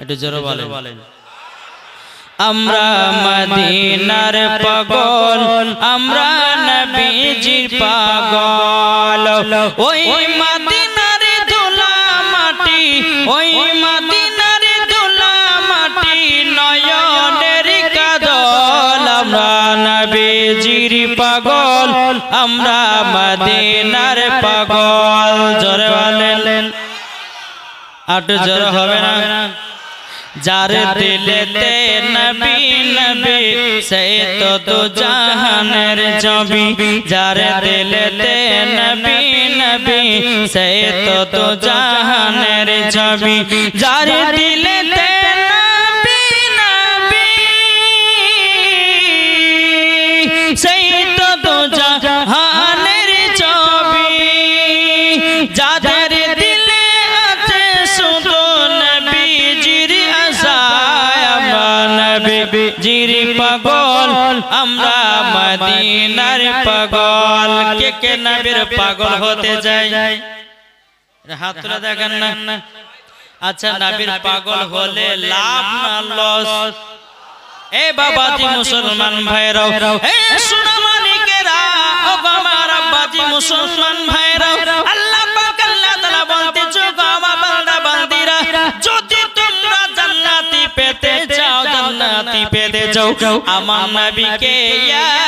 একটু জোরে বলেন। আমরা মদিনার পাগল আমরা নবীজির পাগল। ওই মদিনার ধুলা মাটি ওই মদিনার ধুলা মাটি নয়নের কাদল। আমরা নবীজির পাগল আমরা মদিনার পাগল। জোরে বলেন। আট জোরে হবে না? যার দিলেতে নবী নবী সেই তো দু জাহানের জবি যার দিলেতে নবী নবী সেই তো দু জাহানের জবি যার দিলেতে নবী পাগল কে কে নবীর পাগল হতে যায়? হাত তুলে দেখেন না। আচ্ছা নবীর পাগল হলে লাভ না লস এ মুসলমান ভাইরাও। এ মানিকেরা ও আমার মুসলমান ভাইরাও। আল্লাহ পাক আল্লাহ তাআলা বলতেছে গো আমার বান্দা বান্দিরা। যদি তোমরা জান্নাতি পেতে জান্নাতি পেতে চাও আমার নবীকে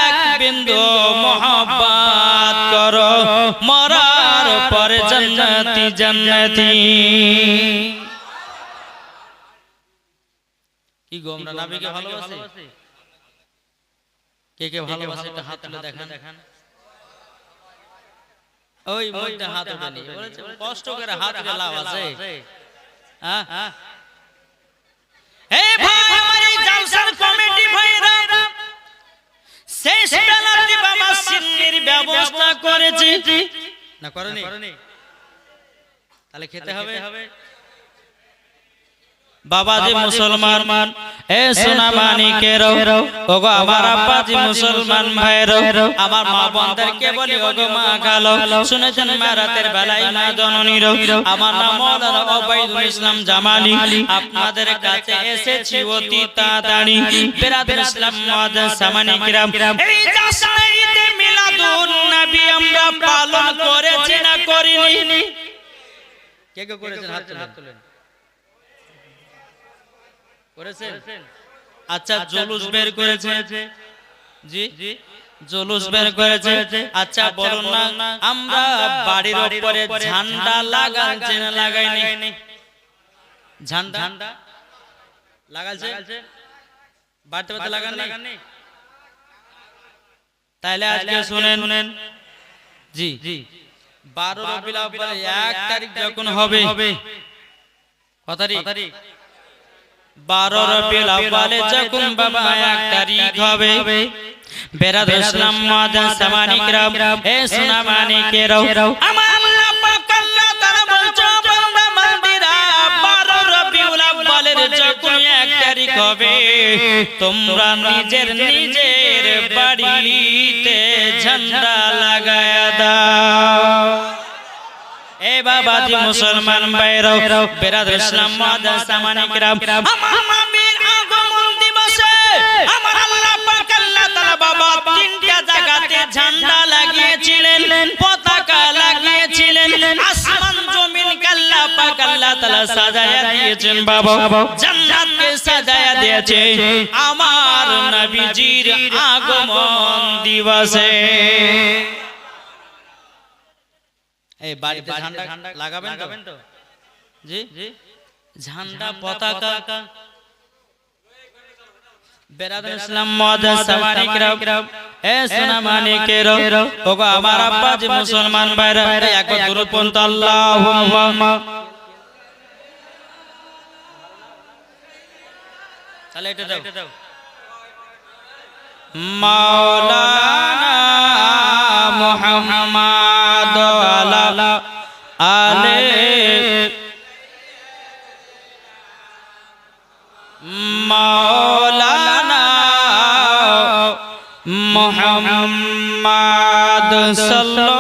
এক বিন্দু মোহাব্বত করো। মরার পরে জান্নাতি জান্নাতি। কি গো আমরা নাবিকে ভালোবাসি? কে কে ভালোবাসে? একটা হাত তুলে দেখান। দেখান। ওই মধ্যে হাত উঠেনি বলেছে কষ্ট করে হাত লাভ আছে। হ্যাঁ? হে এই জালসার কমিটি ভাইরা শেষ বেলাতে বাবা সিন্নির ব্যবস্থা করেছি। না করেনি? তাহলে খেতে হবে। বাবাজি মুসলমান মান এ সোনা মানিকের ওগো আমার আব্বাজি মুসলমান ভাইয়ের আমার মা বোনদেরকে বলি ওগো মা গালো। শুনেছেন মা রাতের বেলায় মা জননীর। আমার নাম মৌলানা ওবাইদুল ইসলাম জামালি। আপনাদের কাছে এসেছি অতি তাড়াতাড়ি। বেরাদুল ইসলাম মুআজ্জাজ সামানি কিরাম। এই জাসনে মিলাদুন নবী আমরা পালন করেছি না করিনি। কে কে করেছেন হাত তুলেন? করেছেন? আচ্ছা জুলুস বের করেছে। জি? জুলুস বের করেছে। আচ্ছা বলুন না আমরা বাড়ির উপরে ঝান্ডা লাগাচ্ছি না লাগাইনি ঝান্ডা? লাগাচ্ছে বাড়িতে বাড়িতে লাগাননি? তাহলে আজকে শুনেন। শুনেন। জি। জি। বারো রবিউল এক তারিখ যখন হবে। কত তারিখ? বারো রবিউল আউয়ালে যখন বাবা এক তারিখ হবে বেরাদ ইসলাম মাদান সামানিক রাম এ সোনা মানিকের আমার আল্লাহ পাক আল্লাহ তাআলা বলছে বান্দা বান্দিরা বারো রবিউল আউয়ালের যখন এক তারিখ হবে তোমরা নিজের নিজের বাড়িতে ঝান্ডা লাগায়া দাও। বাবাজি মুসলমান ভাইরাও, বেরাদ ইসলাম মাদান সামানিক রাম আমার নবীর আগমন দিবসে আমার আল্লাহ পাক আল্লাহ তাআলা বাবা তিনটা জায়গাতে ঝান্ডা লাগিয়েছিলেন, পতাকা লাগিয়েছিলেন, আসমান জমিন আল্লাহ পাক আল্লাহ তাআলা সাজায়া দিয়েছেন বাবা। জান্নাতকে সাজায়া দিয়েছে আমার নবীজির আগমন দিবসে। এই বাড়িতে ঝান্ডা লাগাবেন তো? জি? জি? ঝান্ডা পতাকা। বেরাদুল ইসলাম মাদান সামানিক রাম এ সোনা মানিকের ওগো আমার আব্বা জি মুসলমান ভাইরা একবার দূর পর্যন্ত আল্লাহুম্মা। তাহলে এটা দাও। মাওলানা মুহাম্মদ আলা আলে মৌলানা মোহাম্মদ সাল্লাল্লাহু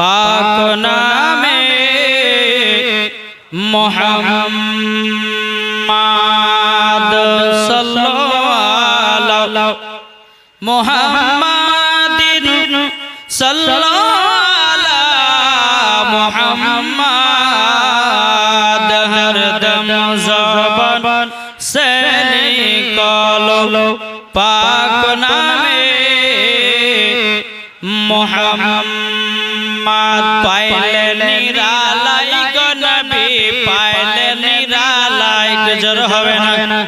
পাক নামে মোহাম্মদ সাল্লাল্লাহু মোহাম্মদিন সাল্লাল্লাহু মোহাম্মদ হরদম জবান সে নিকলো পাক নামে মোহাম্মদ পাইলে নিরালাই গো নবী পাইলে নিরালাই জোর হবে না।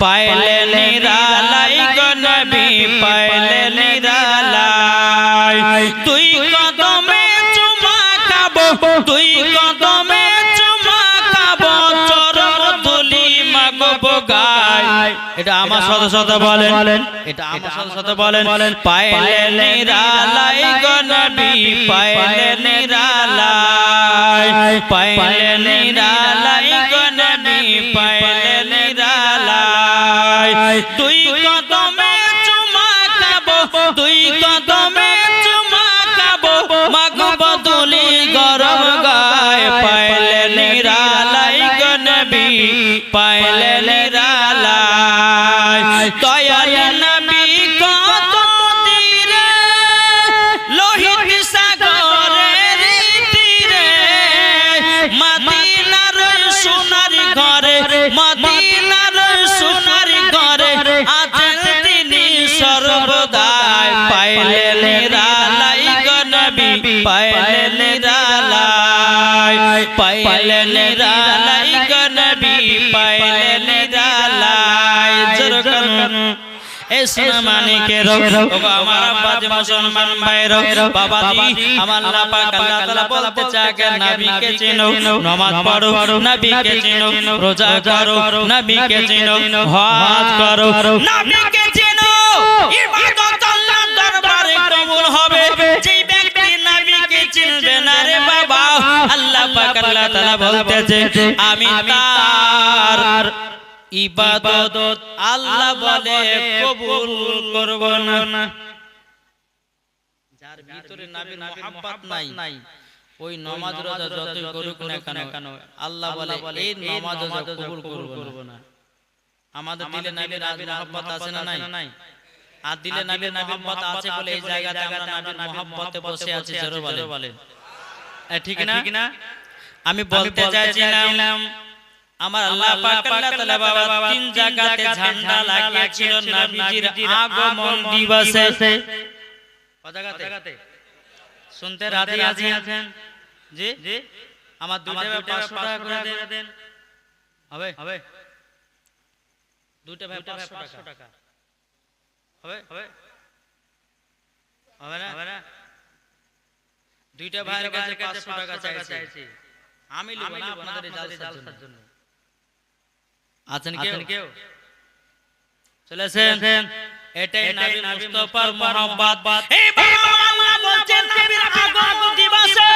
পাইলে নিরালাই গো নবী পাইলে নিরালাই এটা আমার সাথে সাথে বলেন। এটা আমার সাথে সাথে বলেন। পাইলে নিরালাই গো নবী পাইলে নিরালাই। পাইলে নিরালাই গো নবী পাইলে নিরালাই। তুই কদমে চুমা খাব তুই কদমে চুমা খাব। মাগবো তুলি গরম গায়। পাইলে নিরালাই গো নবী পাইলে নিরালাই এ সোনা মানিকের আমার আব্বা যে মুসলমান ভাইর বাবাজি আমার আল্লাহ আল্লাহ তাআলা বলতে চাকে নবীকে চিনো। নামাজ পড়ো নবীকে চিনো। রোজা করো নবীকে চিনো। হজ করো নবীকে চিনো। ইবাদত আল্লাহর দরবারে কবুল হবে। যে ব্যক্তি নবীকে চিনবে না রে বাবা আল্লাহ পাক আল্লাহ তাআলা বলতেছে আমি তার ইবাদত আল্লাহ বলে কবুল করব না। যার ভিতরে নবীর মোহাব্বত নাই ওই নামাজ রোজা যতই করুক না কেন আল্লাহ বলে এই নামাজ রোজা কবুল করব না। আমাদের দিলে নবীর মোহাব্বত আছে না নাই? আর দিলে নবীর মোহাব্বত আছে বলে এই জায়গাতে আমরা নবীর মোহাব্বতে বসে আছি জোরে বলে ঠিক না? আমি বলতে চাইছিলাম আমার আল্লাহ পাক আল্লাহ তাআলা বাবা তিন জায়গাতে ঝান্ডা লাগিয়েছিল নবীজির আগমন দিবসে। জায়গাতে শুনতে রাজি আছেন? জি? জি? আমার দুইটা 500 টাকা করে দেন। হবে? হবে। দুইটা ভাই 500 টাকা। হবে? হবে? হবে না? হবে না? দুইটা ভাইয়ের কাছে 500 টাকা চাইছি। আমি লিখব না আপনাদের জালসার জন্য। আছেন কেউ? কেউ? চলেছেন এটাই নবী মুস্তাফার মোহাম্মত এই বাবা আল্লাহ বলছেন নবীর আগমন দিবসে।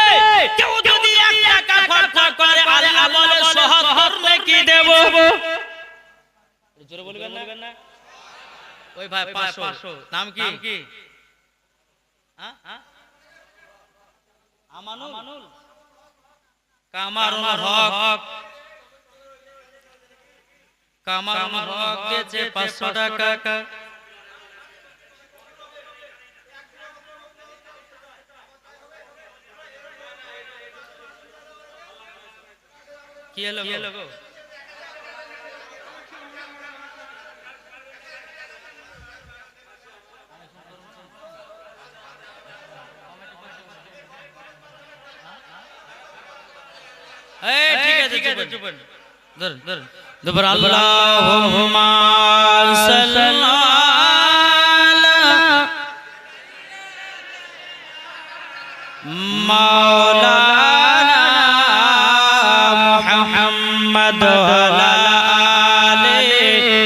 কেউ যদি এক টাকা খরচ করে আর আমলে সহজ নেকি দেব? জোরে বলবেন না? ওই ভাই 500 নাম কি? হ্যাঁ হ্যাঁ আমানুল। কামারুল হক। কামারুল হক দিয়েছে 500 টাকা কি হলো কি হলো গো এই ঠিক আছে ঠিক আছে চুপ ধরুন ধরুন দুবার আল্লাহুম্মা সাল্লাল্লাহু মাওলানা মুহাম্মদ আলিহি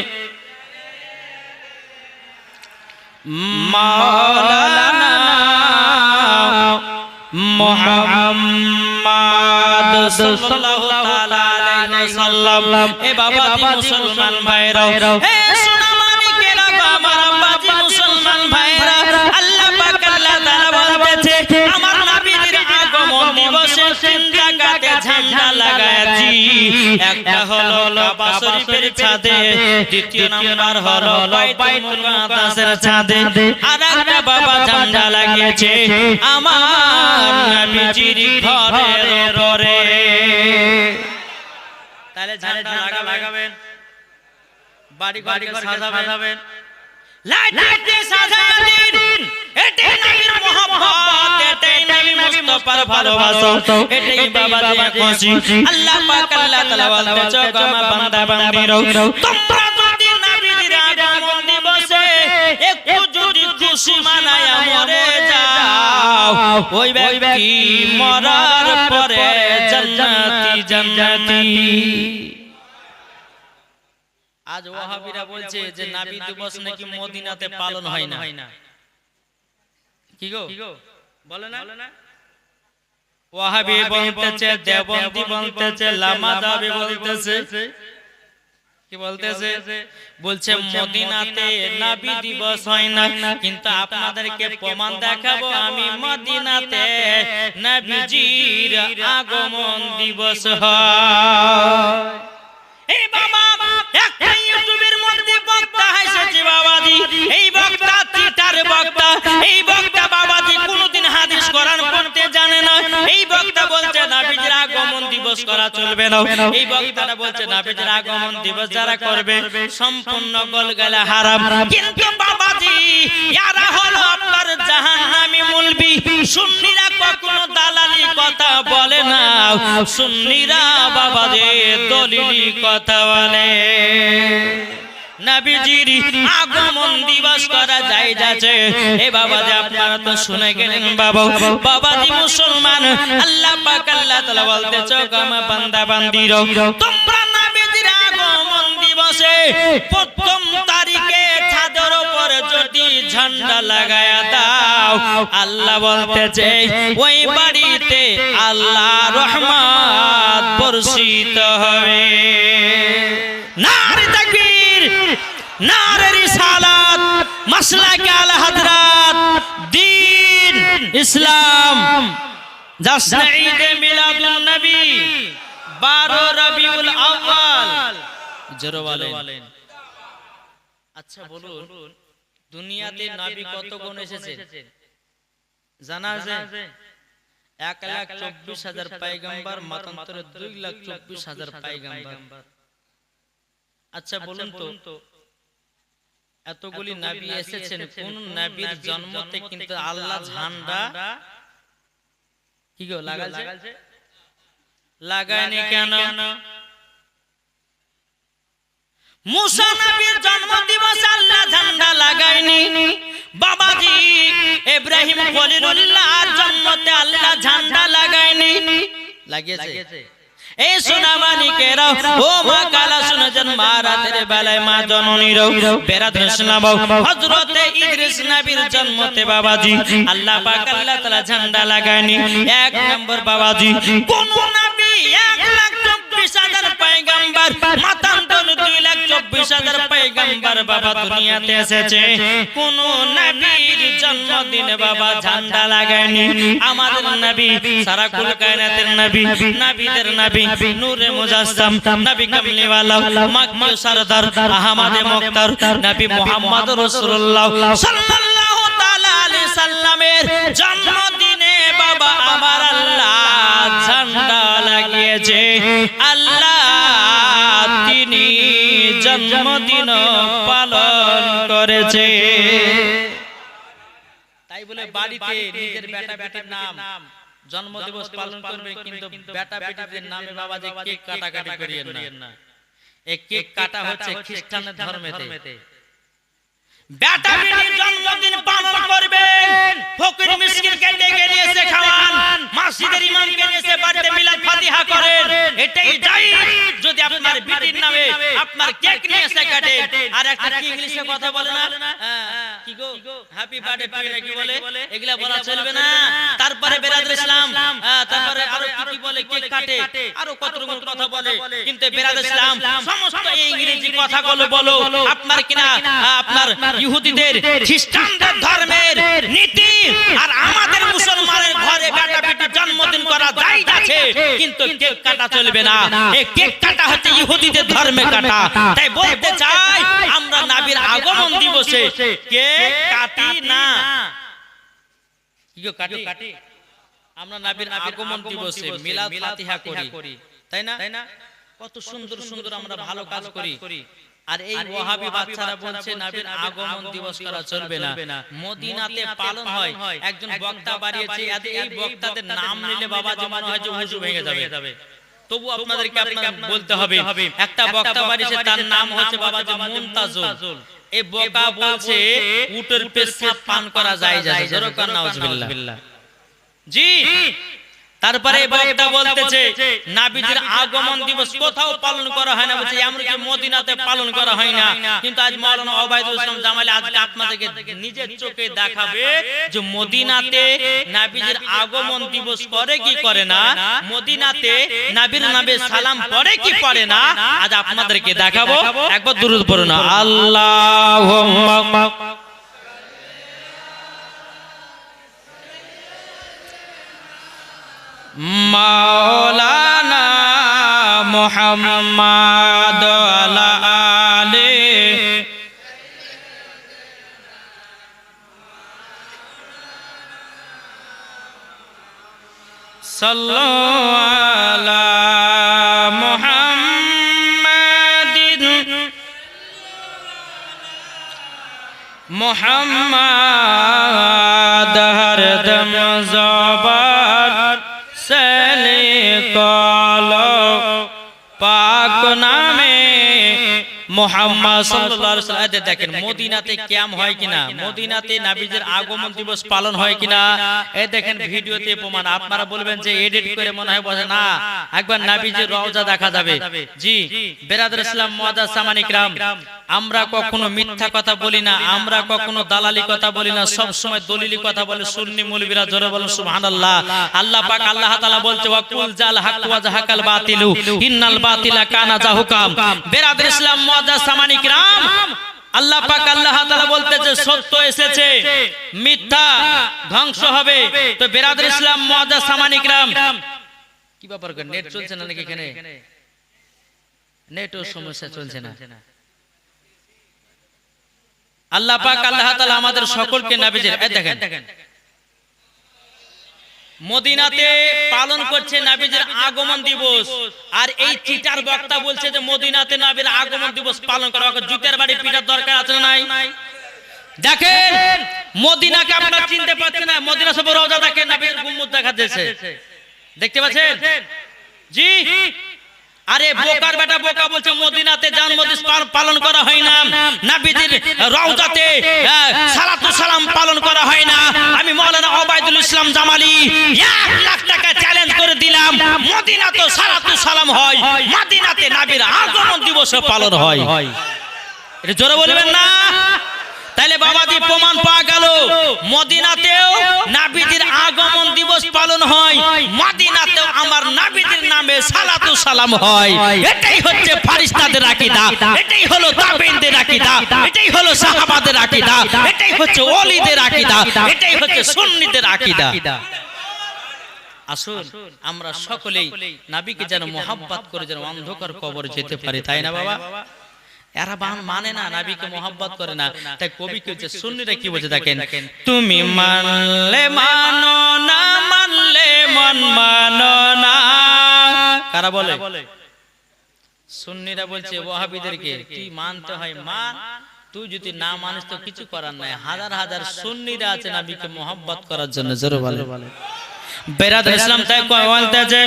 মাওলানা মুহাম্মদ সাল্লাল্লাহু ওয়াসাল্লাম এ বাবা মুসলমান ভাইরা। আমার একটা হলো কাবা শরীফের ছাদে আর একটা বাবা ঝান্ডা লাগিয়েছে, আমার নবীজির ঘরের উপরে। তাহলে ঝান্ডা লাগা লাগাবেন বাড়ি বাড়ি করে সাজাবেন লাইট লাইট দিয়ে সাজাবেন এটাই নবীর মোহাম্মত এটাই নবী মুস্তাফার ভালোবাসা এটাই বাবা দিয়ে খুশি আল্লাহ পাক আল্লাহ তাআলা বলতে চোখমা বান্দা বান্দিরো তোমরা যদি নবীর আগমন দিবসে একটু যদি খুশি মানায়া মরে যাও ওই ব্যক্তি মরার পরে জান্নাতি জান্নাতি আজ ওয়াহাবিরা বলছে যে নাবি দিবস নাকি মদিনাতে পালন হয় না। কি গো? বলে না। ওয়াহাবি বলতেছে দেবন্দি বলতেছে লামা দাবি বলতেছে। কি বলতেছে বলছে মদিনাতে নাবি দিবস হয় না। কিন্তু আপনাদেরকে প্রমাণ দেখাবো আমি মদিনাতে নবীজির আগমন দিবস হয়। এই বাবা একটা ইউটিউবের মধ্যে বক্তা এসেছে বাবাজি। এই বক্তা এই বক্তা বাবাজি কোনোদিন হাদিস কোরআন পড়তে জানে এই বক্তা বলছে নাবিজের আগমন দিবস করা চলবে না। এই বক্তাটা বলছে নাবিজের আগমন দিবস যারা করবে সম্পূর্ণ গলগালা হারাম। কিন্তু বাবাজি ইয়ারা হলো আপনার জাহান্নামী মুলবি সুন্নিরা কখনো দালালি কথা বলে না। সুন্নিরা বাবাজি দলিলি কথা বলে। নবীজির আগমন দিবস করা যায় যাচ্ছে। এ বাবাজি আপনারা তো শুনে গেলেন বাবা। বাবাজি মুসলমান আল্লাহ পাক আল্লাহ তাআলা বলতে চোখামা বান্দা বান্দির তোমরা নবীজির আগমন দিবসে প্রথম তারিখে ছাদের উপর যদি ঝান্ডা লাগায়া দাও আল্লাহ বলতেছে ওই বাড়িতে আল্লাহ রহমত বর্ষিত হবে। নারে তাকবীর নারে রিসালাত মাসলাকে আল হযরত দ্বীন ইসলাম। জাসনা ঈদে মিলাদুন নবী 12 রবিউল আউয়াল। জোরে বলেন। আচ্ছা বলুন। দুনিয়াতে নবী কত গুণ এসেছে? জানা আছে? এক লাখ চব্বিশ হাজার পাইগাম্বার মাতান্তরে দুই লাখ চব্বিশ হাজার পাইগাম্বার। আচ্ছা বলুন তো। এতগুলি নাবি এসেছেন কোন নাবির জন্মতে কিন্তু আল্লাহ ঝান্ডা কি গো লাগালছে লাগায়নি কেন? মুসা নবীর জন্ম দিবস আল্লাহ ঝান্ডা লাগায়নি। বাবাজি ইব্রাহিম খলিলুল্লাহর জন্মতে আল্লাহ ঝান্ডা লাগায়নি। লাগিয়েছে। এই সোনামানিকেরা ও মা কালা শুনেছেন মা রাতের বেলায় মা জননীর বেরাত ইসলাম হযরতে ইদ্রিস নবীর জন্মতে বাবাজি। আল্লাহ পাক আল্লাহ তাআলা ঝান্ডা লাগায়নি। এক নম্বর বাবাজি। কোন নবী এক লাখ চব্বিশ হাজার পয়গাম্বার, মাতান্তর দুই লাখ চব্বিশ হাজার পয়গাম্বার বাবা দুনিয়াতে এসেছে। কোন নবীর জন্মদিনে বাবা ঝান্ডা লাগায়নি। আমাদের নবী সারা কুল নবী, নবীদের নবী, নূরে মুজাসসাম নবী কামলিওয়ালা মাকবুল সরদার, আহমদে মুক্তার, নবী মুহাম্মদ রাসূলুল্লাহ। সাল্লাল্লাহু সাল্লামের জন্মদিনে বাবা আমার আল্লাহ ঝান্ডা লাগিয়েছে। আল্লাহ তিনি জন্মদিন পালন করেছে। তাই বলে বাড়িতে নিজের বেটা বেটির নাম জন্মদিবস পালন করবে কিন্তু বেটা বেটিদের নামে বাবা যে কেক কাটাকাটি করিয়েন না। এই কেক কাটা হচ্ছে খ্রিস্টানের ধর্মেতে। বেটা বেটির জন্মদিন পালন করবেন। ফকির মিসকিনকে ডেকে নিয়ে এসে খাওয়ান মসজিদের ইমামকে নিয়ে এসে বাড়িতে মিলাদ ফাতিহা করেন। এটাই জায়েজ যদি আপনার বেটির নামে আপনার কেক নিয়ে এসে কাটে আর একটা কি ইংলিশে কথা বলে না? হ্যাঁ, কি গো? হ্যাপি বার্থডে টু নাকি বলে? এগুলা বলা চলবে না। তারপরে বেরাদুল ইসলাম। হ্যাঁ, তারপরে আরও কি কি বলে? কেক কাটে। আরও কত রকম কথা বলে? কিন্তু বেরাদুল ইসলাম সমস্ত এই কথাগুলো বলো। আপনার কিনা আপনার ইহুদিদের খ্রিস্টানদের ধর্মের নীতি। আর আমাদের মুসলমানের ঘরে বেটা বেটি জন্মদিন করা যায় আছে কিন্তু কেক কাটা চলবে না। এই কেক কাটা হচ্ছে ইহুদিদের ধর্মে কাটা। তাই বলতে চাই আমরা নাবির আগমন দিবসে কেক কাটি না। কাটি? আমরা নাবির আগমন দিবসে মিলাদ ফাতিহা করি। তাই না? তাই না? কত সুন্দর সুন্দর আমরা ভালো কাজ করি। আর এই ওয়াহাবি বাচ্চারা বলছে নাবির আগমন দিবস করা চলবে না। মদিনাতে পালন হয়। একজন বক্তা বাড়িয়েছে এই বক্তাদের নাম নিলে বাবা যেমন হয় যে উজু ভেঙে যাবে। তবু আপনাদেরকে আপনার বলতে হবে একটা বক্তা বাড়িয়েছে তার নাম হচ্ছে বাবা যে মুমতাজুল এই বকা বলছে উটের পেশাব পান করা যায় যায় জোরে নাউজুবিল্লাহ। জি। তারপরে বক্তা বলতেছে নাবিদের আগমন দিবস কোথাও পালন করা হয় না বলছে এমনকি মদিনাতে পালন করা হয় না। কিন্তু আজ মাওলানা ওবায়দুল ইসলাম জামালি আজকে আপনাদেরকে নিজের চোখে দেখাবে যে মদিনাতে নাবিদের আগমন দিবস করে কি করে না? মদিনাতে নাবির নামে সালাম পড়ে কি পড়ে না? আজ আপনাদেরকে দেখাবো। একবার দুরুদ পড়ুন। আল্লাহুম্মা। মাওলানা মুহাম্মদ আলা আলা। মুহাম্মাদিন। মোহাম্মদ আমরা কখনো মিথ্যা কথা বলি না। আমরা কখনো দালালি কথা বলি না। সব সময় দলিলি কথা বলে সুন্নি মুলবিরা জোরে বলেন সুহান আল্লাহ পাক আল্লাহ তাআলা বলছে ওয়াকুল বাতিলু বাতিলা কানা জাহুকাম বেরাদুল ইসলাম মুআদ্দাস বান্দা সামানিক রাম আল্লাহ পাক আল্লাহ বলতেছে, সত্য এসেছে, মিথ্যা ধ্বংস হবে। তো ইসলাম সামানিক রাম কি ব্যাপার নেট চলছে না নাকি এখানে? নেটও সমস্যা চলছে না। আল্লাহ পাক আল্লাহ আমাদের সকলকে নাবিজের দেখেন দেখেন মদিনাতে পালন করছে নাবিজের আগমন দিবস। আর এই চিটার বক্তা বলছে যে মদিনাতে নাবিল আগমন দিবস পালন করা জুতের বাড়ি পিঠার দরকার আছে না নাই? দেখেন মদিনাকে আপনারা চিনতে পারছেন না। মদিনা সব রওজা দেখেন নাবির গুম্বুদ দেখা দিয়েছে দেখতে পাচ্ছেন? জি। আরে বোকার বেটা বোকা বলছে মদিনাতে জন্মদিন পালন করা হয় না। নাবিদের রওজাতে সালাতু সালাম পালন করা হয় না। আমি মাওলানা ওবায়দুল ইসলাম জামালি 1 লাখ টাকা চ্যালেঞ্জ করে দিলাম। মদিনাতে সালাতু সালাম হয়। মদিনাতে নবীর আগমন দিবস পালন হয়। এটা জোরে বলবেন না? তাহলে বাবাজি প্রমাণ পাওয়া গেল। মদিনাতেও নাবিদের আগমন দিবস পালন হয়। মদিনাতেও আমার নাবিদের নামে সালাতু সালাম হয়। এটাই হচ্ছে ফারিস্তাদের আকীদা। এটাই হলো তাবেঈনদের আকীদা। এটাই হলো সাহাবাদের আকীদা। এটাই হচ্ছে ওলিদের আকীদা। এটাই হচ্ছে সুন্নিদের আকীদা। আসুন আমরা সকলেই নাবিকে যেন মোহাব্বত করে যেন অন্ধকার কবর যেতে পারি তাই না বাবা? এরা বান মানে না নাবিকে মোহাব্বত করে না। তাই কবি কি হচ্ছে সুন্নিরা কি বলছে দেখেন? তুমি মানলে মানো না মানলে মন মানো না। কারা বলে? সুন্নিরা বলছে ওয়াহাবিদেরকে কি মানতে হয় মান? তুই যদি না মানিস তো কিছু করার নাই। হাজার হাজার সুন্নিরা আছে নাবিকে মোহাব্বত করার জন্য। জোরে বলে বেরাদ ইসলাম তাই বলতে যে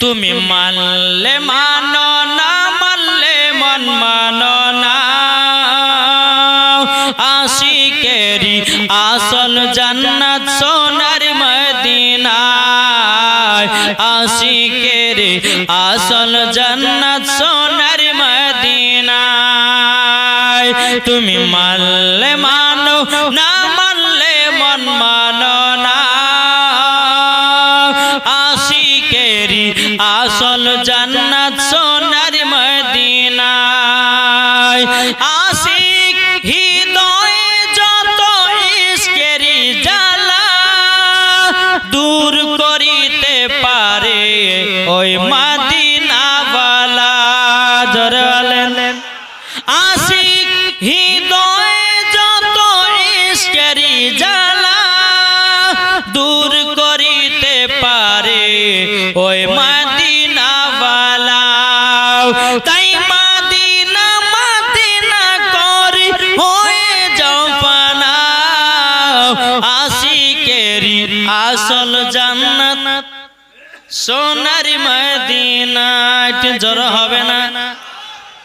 তুমি মানলে মানো না মানলে মন মানো না। আশিকেরি আসল জান্নাত সোনার মদিনা আশিকেরি আসল জান্নাত সোনার মদিনা তুমি মানলে মানো না মানলে মন মানো জান্নাত আসল জান্নাত। সোনারি মদিনা একটু জোর হবে না।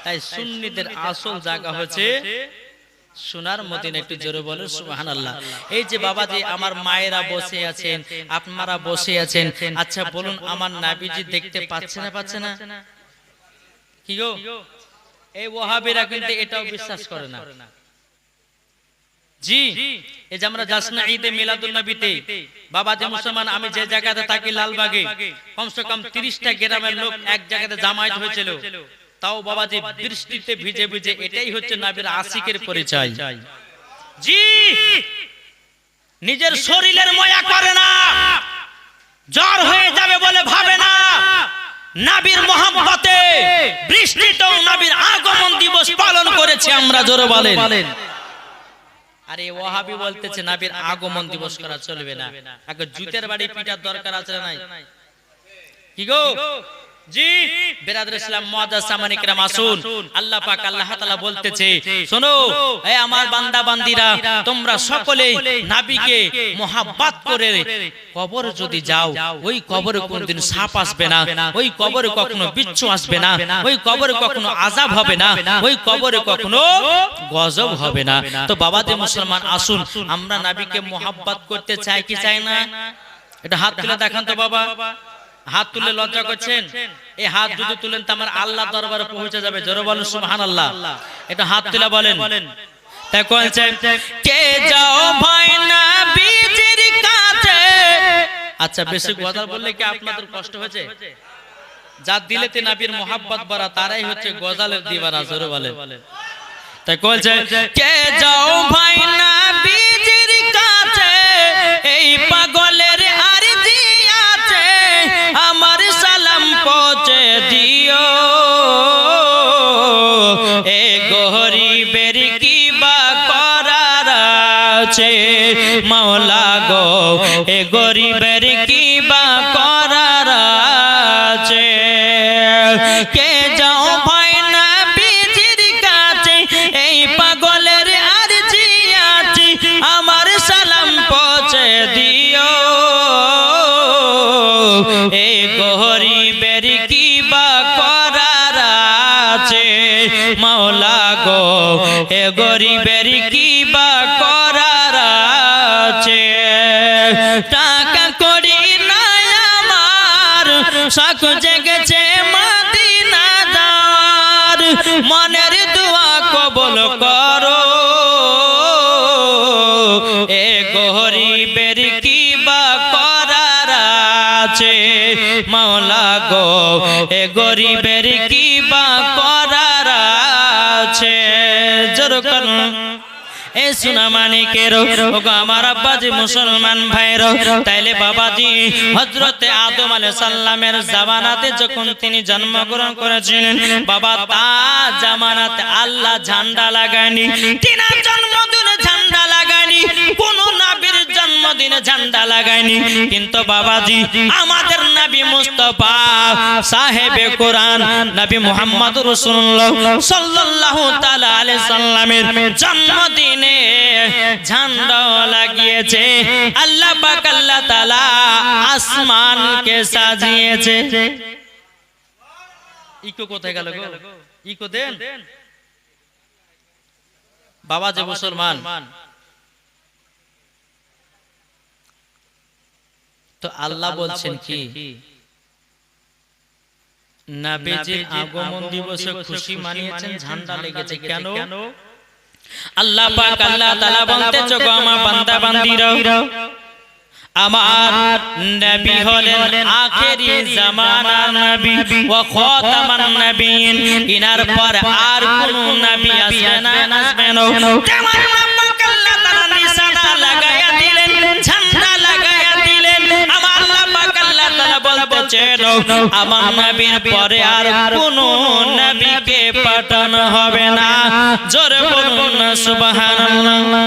তাই সুন্নিদের আসল জায়গা হচ্ছে সোনার মদিনা। একটু জোরে বলেন সুবহান আল্লাহ এই যে বাবা যে আমার মায়েরা বসে আছেন, আপনারা বসে আছেন। আচ্ছা বলুন, আমার নাবিজি দেখতে পাচ্ছে না পাচ্ছে না? কি গো? এই ওহাবিরা কিন্তু এটাও বিশ্বাস করে না। জি এই যে আমরা যাস না ঈদে মিলাদুল নবীতে বাবা যে মুসলমান আমি যে জায়গাতে থাকি লালবাগে কমসে কম তিরিশটা গ্রামের লোক এক জায়গাতে জামায়াত হয়েছিল। তাও বাবা যে বৃষ্টিতে ভিজে ভিজে এটাই হচ্ছে নাবির আশিকের পরিচয়। জি নিজের শরীরের ময়া করে না জ্বর হয়ে যাবে বলে ভাবে না। নাবির মোহাম্মতে বৃষ্টিতেও নাবির আগমন দিবস পালন করেছে আমরা জোরে বলেন। আরে ওয়াহাবি বলতেছে নাবির আগমন দিবস করা চলবে না। আগে জুতের বাড়ি পিটার দরকার আছে নাই? কি গো? জি। ইসলাম রাম আসুন। আল্লাহ পাক আল্লাহ তাআলা বলতেছে আমার বান্দা, বান্দিরা, তোমরা সকলে নবীকে মোহাব্বত করে কবর যদি যাও, ওই কবরে কোনদিন সাপ আসবে না, ওই কবরে কখনো বিচ্ছু আসবে না, ওই কবরে কখনো আযাব হবে না, ওই কবরে কখনো গজব হবে না। তো বাবা যে মুসলমান, আসুন, আমরা নবীকে মোহাব্বত করতে চাই কি চাই না? এটা হাত তুলে দেখান তো বাবা। হাত তুলে লজ্জা করছেন? এই হাত যদি তুলেন তো আমার আল্লাহ দরবারে পৌঁছে যাবে। জোরে বলেন সুবহানাল্লাহ। এটা হাত তুলে বলেন। তাই বলছেন কে যাও ভাই না বীজের কাছে। আচ্ছা বেশি গজাল বললে কি আপনাদের কষ্ট হয়েছে? যা দিলেতে নাবির মোহাব্বত ভরা তারাই হচ্ছে গজালের দিবারা জোরে বলেন। তাই বলছে কে যাও ভাই না বীজের কাছে। এই পৌঁছে দিও। এ গরিবের কি বা করার আছে? মাওলা গো, এ গরিবের কি বা করার আছে? কে যাও ভাই না কাছে? এই পাগলের আর আছে, আমার সালাম পৌঁছে দিও। গরিবের কি বা করার আছে। টাকা করি নাই আমার, শখ জেগেছে মাদিনা যাওয়ার। মনের দোয়া কবল করো। এ গরিবের কি বা করার আছে। মাওলা গো, এ গরিবের কি এ সোনা মানিকের আমার আব্বাজি মুসলমান ভাইর, তাইলে বাবাজি হজরতে আদম আলাইহিস সালামের জামানাতে যখন তিনি জন্মগ্রহণ করেছিলেন, বাবা তা জামানাতে আল্লাহ ঝান্ডা লাগায়নি তিনার জন্মদিনে ঝান্ডা লাগায়নি, কোন নবীর জন্মদিনে ঝান্ডা লাগায়নি। কিন্তু বাবাজি, আমাদের নবী মুস্তাফা সাহেবে কোরআন, নবী মুহাম্মদ রাসূলুল্লাহ সাল্লাল্লাহু তাআলা আলাইহি সাল্লামের জন্মদিনে ঝান্ডা লাগিয়েছে। আল্লাহ পাক আল্লাহ তাআলা আসমানকে সাজিয়েছে। ইকো কোথায় গেল গো? ইকো দেন। বাবা যে মুসলমান। তো আল্লাহ বলছেন কি? নাবিজির আগমন দিবসে খুশি মানিয়েছেন ঝান্ডা লেগেছে কেন? আল্লাহ পাক আল্লাহ তাআলা বলতে চোখ আমার বান্দা বান্দিরা। আমার নবী হলেন আখেরি জামানার নবী ওয়া খাতামান নবীন। ইনার পর আর কোন নবী আসবে না। আসবে না। বলেছেন আমার নবীর পরে আর কোন নবীকে পাঠানো হবে না। জোরে বলুন সুবহানাল্লাহ।